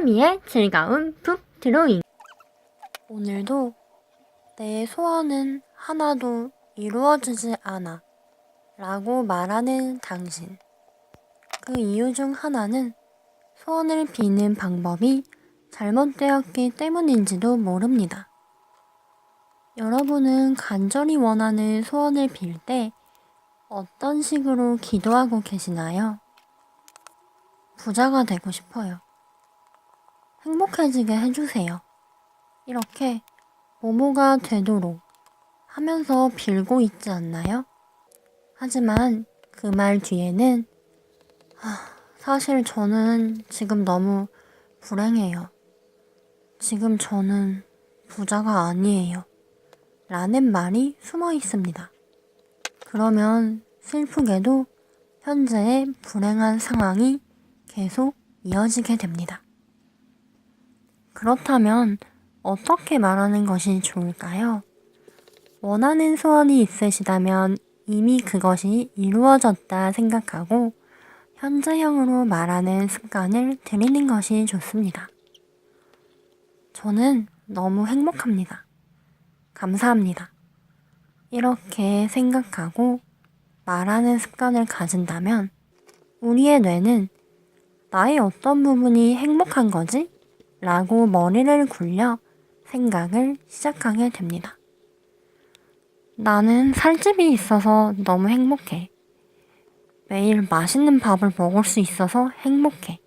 하람이의 즐거운 북 드로잉. 오늘도 내 소원은 하나도 이루어지지 않아. 라고 말하는 당신. 그 이유 중 하나는 소원을 비는 방법이 잘못되었기 때문인지도 모릅니다. 여러분은 간절히 원하는 소원을 빌 때 어떤 식으로 기도하고 계시나요? 부자가 되고 싶어요. 행복해지게 해주세요. 이렇게 모모가 되도록 하면서 빌고 있지 않나요? 하지만 그 말 뒤에는 하, 사실 저는 지금 너무 불행해요. 지금 저는 부자가 아니에요. 라는 말이 숨어 있습니다. 그러면 슬프게도 현재의 불행한 상황이 계속 이어지게 됩니다. 그렇다면 어떻게 말하는 것이 좋을까요? 원하는 소원이 있으시다면 이미 그것이 이루어졌다 생각하고 현재형으로 말하는 습관을 들이는 것이 좋습니다. 저는 너무 행복합니다. 감사합니다. 이렇게 생각하고 말하는 습관을 가진다면 우리의 뇌는 나의 어떤 부분이 행복한 거지? 라고 머리를 굴려 생각을 시작하게 됩니다. 나는 살집이 있어서 너무 행복해. 매일 맛있는 밥을 먹을 수 있어서 행복해.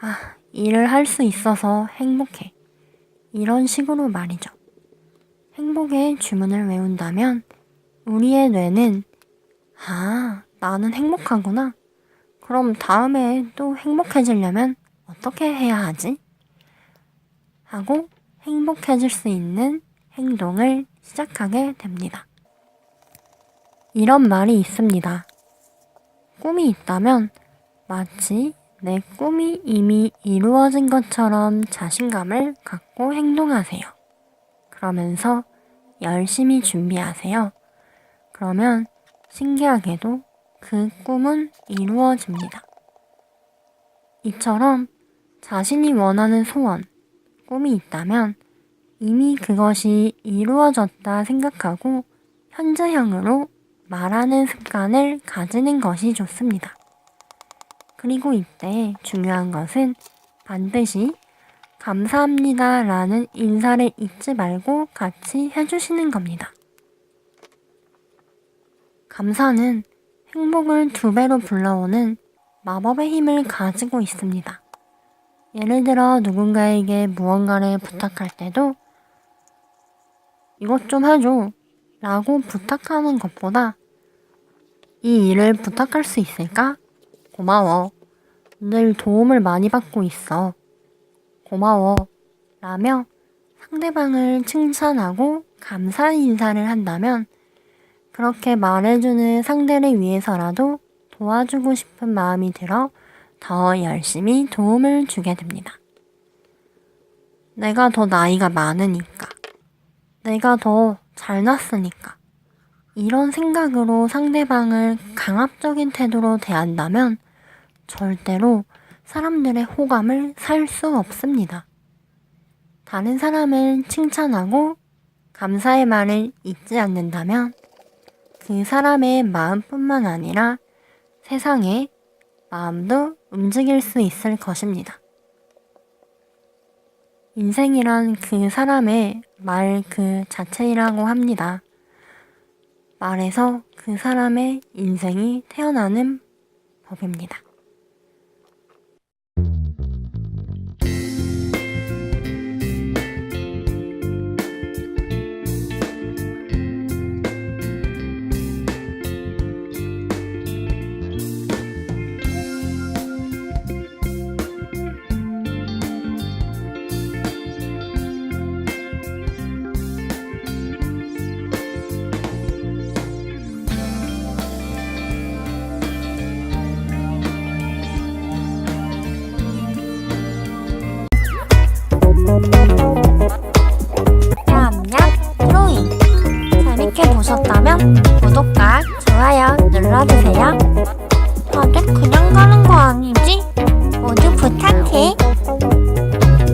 아, 일을 할 수 있어서 행복해. 이런 식으로 말이죠. 행복의 주문을 외운다면 우리의 뇌는 아, 나는 행복하구나. 그럼 다음에 또 행복해지려면 어떻게 해야 하지? 하고 행복해질 수 있는 행동을 시작하게 됩니다. 이런 말이 있습니다. 꿈이 있다면 마치 내 꿈이 이미 이루어진 것처럼 자신감을 갖고 행동하세요. 그러면서 열심히 준비하세요. 그러면 신기하게도 그 꿈은 이루어집니다. 이처럼 자신이 원하는 소원, 꿈이 있다면 이미 그것이 이루어졌다 생각하고 현재형으로 말하는 습관을 가지는 것이 좋습니다. 그리고 이때 중요한 것은 반드시 감사합니다 라는 인사를 잊지 말고 같이 해주시는 겁니다. 감사는 행복을 두 배로 불러오는 마법의 힘을 가지고 있습니다. 예를 들어 누군가에게 무언가를 부탁할 때도 이것 좀 해줘 라고 부탁하는 것보다 이 일을 부탁할 수 있을까? 고마워. 늘 도움을 많이 받고 있어. 고마워. 라며 상대방을 칭찬하고 감사 인사를 한다면 그렇게 말해주는 상대를 위해서라도 도와주고 싶은 마음이 들어 더 열심히 도움을 주게 됩니다. 내가 더 나이가 많으니까. 내가 더 잘났으니까. 이런 생각으로 상대방을 강압적인 태도로 대한다면 절대로 사람들의 호감을 살 수 없습니다. 다른 사람을 칭찬하고 감사의 말을 잊지 않는다면 그 사람의 마음뿐만 아니라 세상의 마음도 움직일 수 있을 것입니다. 인생이란 그 사람의 말 그 자체이라고 합니다. 말에서 그 사람의 인생이 태어나는 법입니다. 재밌으셨다면 구독과 좋아요 눌러주세요. 아직 그냥 가는 거 아니지?